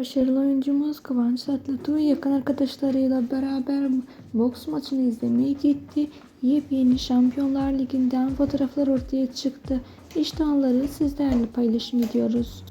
Başarılı oyuncumuz Kıvanç Tatlıtuğ yakın arkadaşlarıyla beraber boks maçını izlemeye gitti. Yepyeni Şampiyonlar Ligi'nden fotoğraflar ortaya çıktı. İşte onları sizlerle paylaşım ediyoruz.